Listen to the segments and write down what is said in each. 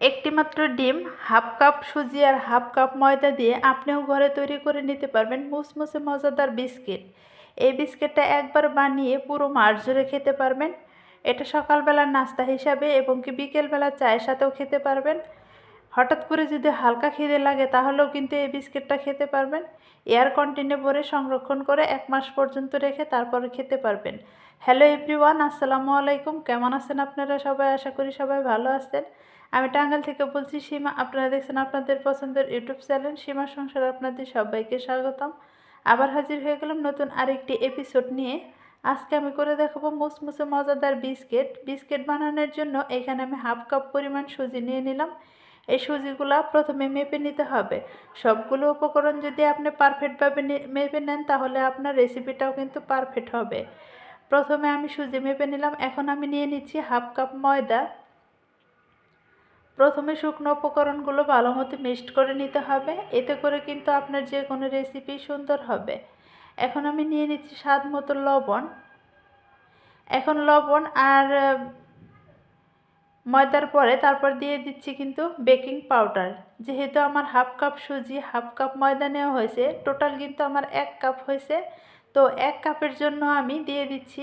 একটি মাত্র ডিম, হাফ কাপ সুজি আর হাফ কাপ ময়দা দিয়ে আপনিও ঘরে তৈরি করে নিতে পারবেন মুসমুসে মজাদার বিস্কিট। এই বিস্কিটটা একবার বানিয়ে পুরো মাস জুড়ে খেতে পারবেন। এটা সকালবেলার নাস্তা হিসাবে এবং কি বিকেলবেলা চায়ের সাথেও খেতে পারবেন। হঠাৎ করে যদি হালকা খিদে লাগে তাহলেও কিন্তু এই বিস্কিটটা খেতে পারবেন। এয়ার কন্টেনে ভরে সংরক্ষণ করে এক মাস পর্যন্ত রেখে তারপরে খেতে পারবেন। হ্যালো এভরিওয়ান, আসসালামু আলাইকুম। কেমন আছেন আপনারা? সবাই আশা করি সবাই ভালো আছেন। আমি টাঙ্গাল থেকে বলছি, সীমা, আপনারা দেখছেন আপনাদের পছন্দের ইউটিউব চ্যানেল সীমা সংসার আপনাদের সবাইকে স্বাগতম। আবার হাজির হয়ে গেলাম নতুন আরেকটি এপিসোড নিয়ে। আজকে আমি করে দেখাবো মুসমুসে মজাদার বিস্কিট। বিস্কিট বানানোর জন্য এখানে আমি হাফ কাপ পরিমাণ সুজি নিয়ে নিলাম। এই সুজিগুলো প্রথমে মেপে নিতে হবে। সবগুলো উপকরণ যদি আপনি পারফেক্টভাবে মেপে নেন, তাহলে আপনার রেসিপিটাও কিন্তু পারফেক্ট হবে। প্রথমে আমি সুজি মেপে নিলাম। এখন আমি নিয়ে নিচ্ছি হাফ কাপ ময়দা। প্রথমে শুকনো উপকরণগুলো ভালো মতো মিক্সড করে নিতে হবে। এতে করে কিন্তু আপনার যে কোনো রেসিপি সুন্দর হবে। এখন আমি নিয়ে নিচ্ছি স্বাদ মতো লবণ। এখন লবণ আর ময়দার পরে তারপর দিয়ে দিচ্ছি কিন্তু বেকিং পাউডার। যেহেতু আমার হাফ কাপ সুজি, হাফ কাপ ময়দা নেওয়া হয়েছে, টোটাল কিন্তু আমার এক কাপ হয়েছে। তো এক কাপের জন্য আমি দিয়ে দিচ্ছি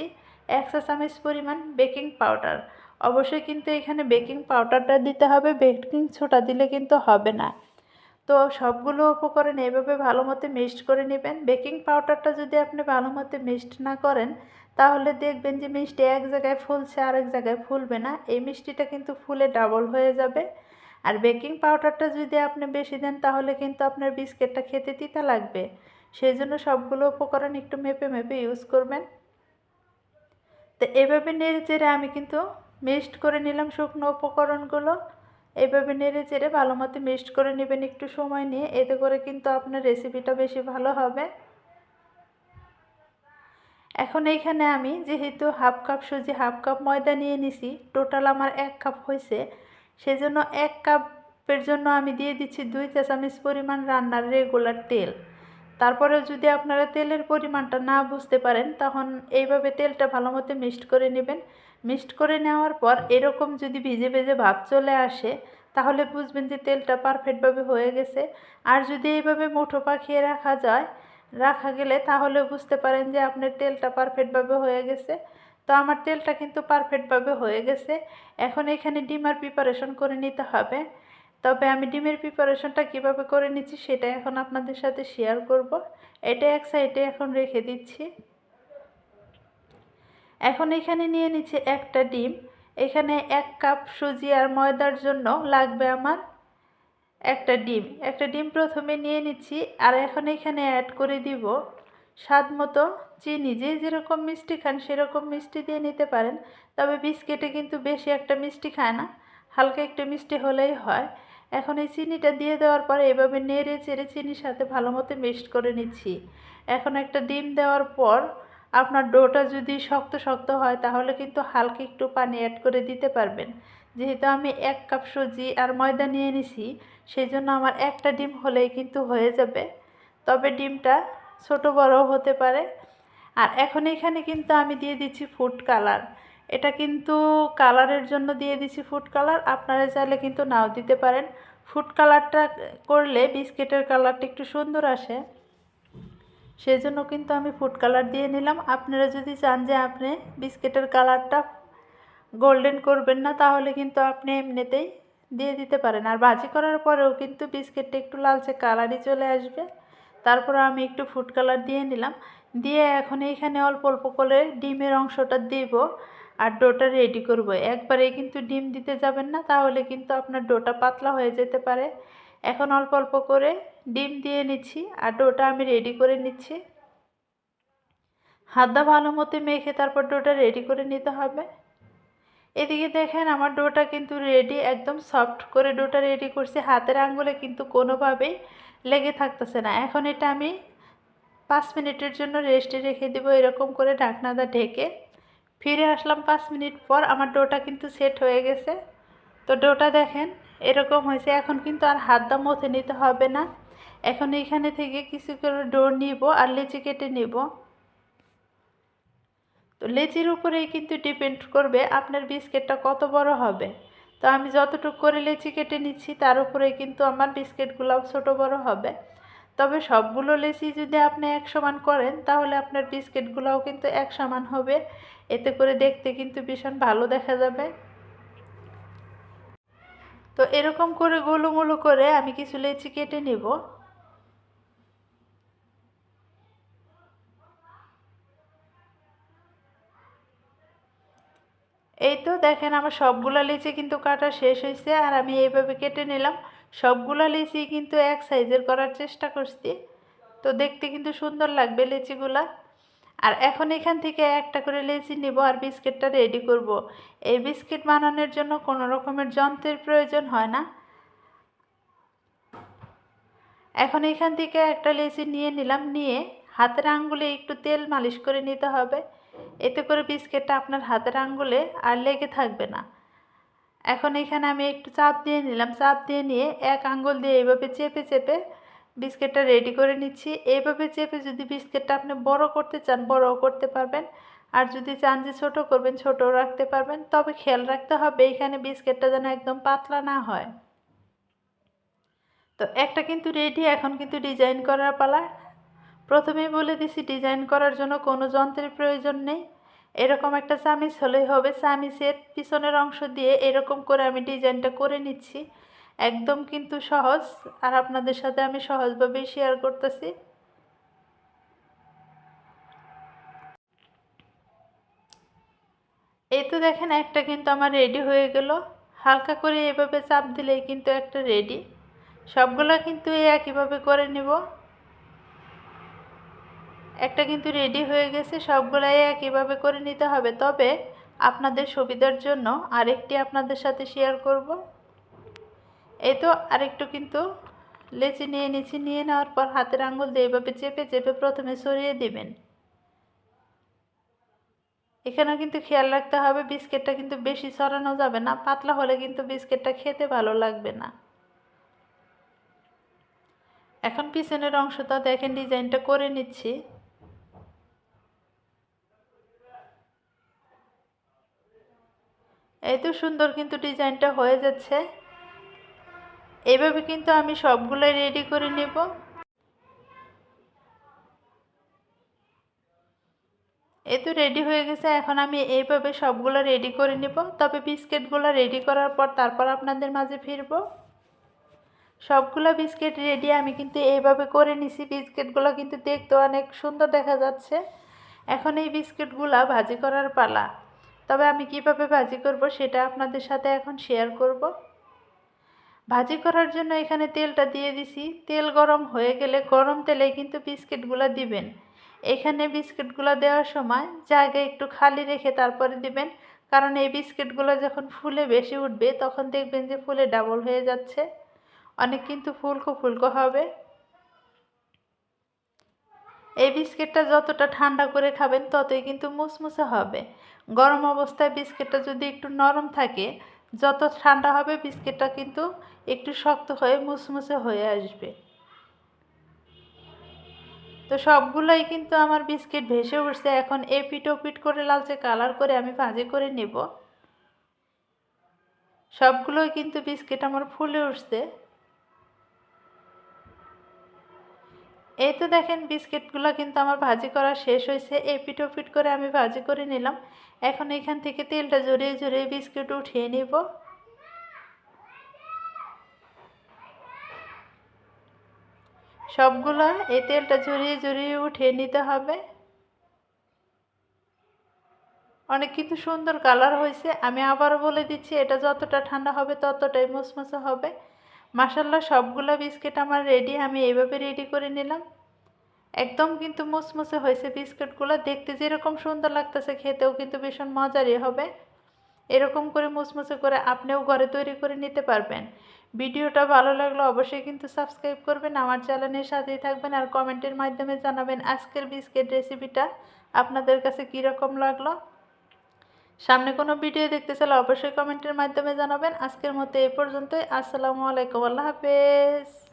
এক চা চামচ পরিমাণ বেকিং পাউডার। অবশ্যই কিন্তু এখানে বেকিং পাউডারটা দিতে হবে, বেকিং ছোটা দিলে কিন্তু হবে না। তো সবগুলো উপকরণ এভাবে ভালো মতো মিক্সড করে নেবেন। বেকিং পাউডারটা যদি আপনি ভালো মতো মিক্সড না করেন, তাহলে দেখবেন যে মিষ্টি এক জায়গায় ফুলছে আর এক জায়গায় ফুলবে না। এই মিষ্টিটা কিন্তু ফুলে ডাবল হয়ে যাবে। আর বেকিং পাউডারটা যদি আপনি বেশি দেন, তাহলে কিন্তু আপনার বিস্কিটটা খেতে তিতা লাগবে। সেই জন্য সবগুলো উপকরণ একটু মেপে মেপে ইউজ করবেন। তো এভাবে নেড়ে চেড়ে আমি কিন্তু মিক্সড করে নিলাম শুকনো উপকরণগুলো। এইভাবে নেড়ে চেড়ে ভালো মতো মিক্সড করে নেবেন একটু সময় নিয়ে, এতে করে কিন্তু আপনার রেসিপিটা বেশি ভালো হবে। এখন এইখানে আমি যেহেতু হাফ কাপ সুজি, হাফ কাপ ময়দা নিয়ে নিছি টোটাল আমার এক কাপ হয়েছে। সেজন্য এক কাপের জন্য আমি দিয়ে দিচ্ছি দুই চা চামচ পরিমাণ রান্নার রেগুলার তেল। তারপরে যদি আপনারা তেলের পরিমাণটা না বুঝতে পারেন, তখন এইভাবে তেলটা ভালো মতো মিক্সড করে নেবেন। মিক্সড করে নেওয়ার পর এরকম যদি ভিজে ভেজে ভাব চলে আসে, তাহলে বুঝবেন যে তেলটা পারফেক্টভাবে হয়ে গেছে। আর যদি এইভাবে মুঠো পাখিয়ে রাখা যায়, রাখা গেলে তাহলে বুঝতে পারেন যে আপনার তেলটা পারফেক্টভাবে হয়ে গেছে। তো আমার তেলটা কিন্তু পারফেক্টভাবে হয়ে গেছে। এখন এখানে ডিমার প্রিপারেশন করে নিতে হবে। তবে আমি ডিমের প্রিপারেশনটা কীভাবে করে নিচ্ছি, সেটা এখন আপনাদের সাথে শেয়ার করব। এটা এক সাইডে এখন রেখে দিচ্ছি। এখন এখানে নিয়ে নিচ্ছে একটা ডিম। এখানে এক কাপ সুজি আর ময়দার জন্য লাগবে আমার একটা ডিম। একটা ডিম প্রথমে নিয়ে নিচ্ছি আর এখন এখানে অ্যাড করে দিব স্বাদ মতো চিনি। যে যেরকম মিষ্টি খান সেরকম মিষ্টি দিয়ে নিতে পারেন। তবে বিস্কিটে কিন্তু বেশি একটা মিষ্টি খায় না। হালকা একটু মিষ্টি হলেই হয়। এখন এই চিনিটা দিয়ে দেওয়ার পরে এভাবে নেড়ে চেড়ে চিনির সাথে ভালো মতো মিক্সড করে নিচ্ছি। এখন একটা ডিম দেওয়ার পর আপনার ডোটা যদি শক্ত শক্ত হয়, তাহলে কিন্তু হালকা একটু পানি অ্যাড করে দিতে পারবেন। যেহেতু আমি এক কাপ সুজি আর ময়দা নিয়ে নিছি সেই জন্য আমার একটা ডিম হলেই কিন্তু হয়ে যাবে। তবে ডিমটা ছোট বড় হতে পারে। আর এখন এখানে কিন্তু আমি দিয়ে দিচ্ছি ফুড কালার এটা কিন্তু কালারের জন্য দিয়ে দিচ্ছি ফুড কালার আপনারা চাইলে কিন্তু নাও দিতে পারেন। ফুড কালারটা করলে বিস্কিটের কালারটা একটু সুন্দর আসে। সেই জন্য কিন্তু আমি ফুড কালার দিয়ে নিলাম। আপনারা যদি চান যে আপনি বিস্কিটের কালারটা গোল্ডেন করবেন না, তাহলে কিন্তু আপনি এমনিতেই দিয়ে দিতে পারেন। আর ভাজি করার পরেও কিন্তু বিস্কিটটা একটু লালচে কালারই চলে আসবে। তারপর আমি একটু ফুড কালার দিয়ে নিলাম। দিয়ে এখন এইখানে অল্প অল্প করে ডিমের অংশটা দিব আর ডোটা রেডি করব। একবারে কিন্তু ডিম দিতে যাবেন না, তাহলে কিন্তু আপনার ডোটা পাতলা হয়ে যেতে পারে। এখন অল্প অল্প করে ডিম দিয়ে নিচ্ছি আর ডোটা আমি রেডি করে নিচ্ছি। হাতটা ভালো মতো মেখে তারপর ডোটা রেডি করে নিতে হবে। এদিকে দেখেন আমার ডোটা কিন্তু রেডি একদম সফট করে ডোটা রেডি করছি। হাতের আঙ্গুলে কিন্তু কোনোভাবেই লেগে থাকতেছে না। এখন এটা আমি পাঁচ মিনিটের জন্য রেস্টে রেখে দেবো এরকম করে ঢাকনাদা ঢেকে। ফিরে আসলাম পাঁচ মিনিট পর, আমার ডোটা কিন্তু সেট হয়ে গেছে। তো ডোটা দেখেন এরকম হয়েছে। এখন কিন্তু আর হাত দা মথে নিতে হবে না। এখন এইখানে থেকে কিছু করে ডো নিব আর লেচি কেটে নিব। তো লেচির উপরেই কিন্তু ডিপেন্ড করবে আপনার বিস্কিটটা কত বড় হবে। তো আমি যতটুকু করে লেচি কেটে নিচ্ছি, তার উপরে কিন্তু আমার বিস্কিটগুলো ছোট বড় হবে। তবে সবগুলো লেচি যদি আপনি এক সমান করেন, তাহলে আপনার বিস্কিটগুলোও কিন্তু এক সমান হবে। এতে করে দেখতে কিন্তু ভীষণ ভালো দেখা যাবে। তো এরকম করে গোলুমোলু করে আমি কিছু লেচি কেটে নেব এই তো দেখেন আমার সবগুলো লিচি কিন্তু কাটা শেষ হয়েছে আর আমি এইভাবে কেটে নিলাম। সবগুলো লিচি কিন্তু এক সাইজের করার চেষ্টা করছি। তো দেখতে কিন্তু সুন্দর লাগবে লিচিগুলা। আর এখন এখান থেকে একটা করে লেচি নিব আর বিস্কিটটা রেডি করব। এই বিস্কিট বানানোর জন্য কোনো রকমের যন্ত্রের প্রয়োজন হয় না। এখন এখান থেকে একটা লেচি নিয়ে নিলাম, নিয়ে হাতের আঙ্গুলে একটু তেল মালিশ করে নিতে হবে। এতে করে বিস্কিটটা আপনার হাতের আঙ্গুলে আর লেগে থাকবে না। এখন এখানে আমি একটু চাপ দিয়ে নিলাম। চাপ দিয়ে নিয়ে এক আঙ্গুল দিয়ে এইভাবে চেপে চেপে বিস্কিটটা রেডি করে নিচ্ছি। এইভাবে চেপে যদি বিস্কিটটা আপনি বড় করতে চান, বড়ও করতে পারবেন। আর যদি চান যে ছোটো করবেন, ছোটও রাখতে পারবেন। তবে খেয়াল রাখতে হবে এখানে বিস্কিটটা যেন একদম পাতলা না হয়। তো একটা কিন্তু রেডি এখন কিন্তু ডিজাইন করার পালা। প্রথমেই বলে দিছি, ডিজাইন করার জন্য কোনো যন্ত্রের প্রয়োজন নেই। এরকম একটা চামিচ হলেই হবে। চামিচের পিছনের অংশ দিয়ে এরকম করে আমি ডিজাইনটা করে নিচ্ছি। একদম কিন্তু সহজ। আর আপনাদের সাথে আমি সহজভাবেই শেয়ার করতেছি। এই তো দেখেন, একটা কিন্তু আমার রেডি হয়ে গেল। হালকা করে এভাবে চাপ দিলেই কিন্তু একটা রেডি সবগুলো কিন্তু এই একইভাবে করে নেব। একটা কিন্তু রেডি হয়ে গেছে, সবগুলাই একইভাবে করে নিতে হবে। তবে আপনাদের সুবিধার জন্য আরেকটি আপনাদের সাথে শেয়ার করব। এই তো আরেকটু কিন্তু লেচি নিয়ে নিচে নিয়ে নেওয়ার পর হাতের আঙুল দিয়ে এভাবে চেপে চেপে প্রথমে সরিয়ে দিবেন। এখানেও কিন্তু খেয়াল রাখতে হবে, বিস্কিটটা কিন্তু বেশি সরানো যাবে না, পাতলা হলে কিন্তু বিস্কিটটা খেতে ভালো লাগবে না। এখন পিছনের অংশটা দেখেন, ডিজাইনটা করে নিচ্ছি। এই তো সুন্দর কিন্তু ডিজাইনটা হয়ে যাচ্ছে। এভাবে কিন্তু আমি সবগুলোই রেডি করে নেব। এ তো রেডি হয়ে গেছে, এখন আমি এইভাবে সবগুলো রেডি করে নেব। তবে বিস্কিটগুলো রেডি করার পর তারপর আপনাদের মাঝে ফিরবো। সবগুলো বিস্কিট রেডি আমি কিন্তু এইভাবে করে নিছি। বিস্কিটগুলো কিন্তু দেখতে অনেক সুন্দর দেখা যাচ্ছে। এখন এই বিস্কিটগুলো ভাজি করার পালা। তবে আমি কীভাবে ভাজি করব সেটা আপনাদের সাথে এখন শেয়ার করব। ভাজি করার জন্য এখানে তেলটা দিয়ে দিছি। তেল গরম হয়ে গেলে গরম তেলে কিন্তু বিস্কিটগুলো দিবেন। এখানে বিস্কিটগুলো দেওয়ার সময় জায়গা একটু খালি রেখে তারপরে দিবেন। কারণ এই বিস্কিটগুলো যখন ফুলে বেশি উঠবে তখন দেখবেন যে ফুলে ডাবল হয়ে যাচ্ছে। অনেক কিন্তু ফুলকো ফুলকো হবে। এই বিস্কিটটা যতটা ঠান্ডা করে খাবেন ততই কিন্তু মুসমুসে হবে। গরম অবস্থায় বিস্কিটটা যদি একটু নরম থাকে, যত ঠান্ডা হবে বিস্কিটটা কিন্তু একটু শক্ত হয়ে মুসমুসে হয়ে আসবে। তো সবগুলোই কিন্তু আমার বিস্কিট ভেসে উঠছে। এখন এপিট ওপিট করে লালচে কালার করে আমি ভাজি করে নেব। সবগুলোই কিন্তু বিস্কিট আমার ফুলে উঠছে। এই তো দেখেন বিস্কিটগুলো কিন্তু আমার ভাজি করা শেষ হয়েছে। এই পিঠ করে আমি ভাজি করে নিলাম। এখন এখান থেকে তেলটা জড়িয়ে জড়িয়ে বিস্কিট উঠিয়ে নিব। সবগুলো এই তেলটা জড়িয়ে জড়িয়ে উঠিয়ে নিতে হবে। অনেক কিন্তু সুন্দর কালার হয়েছে। আমি আবারও বলে দিচ্ছি, এটা যতটা ঠান্ডা হবে ততটাই মুসমুসে হবে। মাসাল্লাহ সবগুলো বিস্কিট আমার রেডি আমি এইভাবে রেডি করে নিলাম। একদম কিন্তু মুসমুসে হয়েছে বিস্কিটগুলো। দেখতে যেরকম সুন্দর লাগতেছে, খেতেও কিন্তু ভীষণ মজারই হবে। এরকম করে মুসমুসে করে আপনিও ঘরে তৈরি করে নিতে পারবেন। ভিডিওটা ভালো লাগলে অবশ্যই কিন্তু সাবস্ক্রাইব করবেন, আমার চ্যানেলের সাথেই থাকবেন আর কমেন্টের মাধ্যমে জানাবেন আজকের বিস্কিট রেসিপিটা আপনাদের কাছে কীরকম লাগল? সামনে কোনো ভিডিও দেখতে চাইলে অবশ্যই কমেন্টের মাধ্যমে জানাবেন। আজকের মতো এ পর্যন্তই। আসসালামু আলাইকুম। আল্লাহ হাফেজ।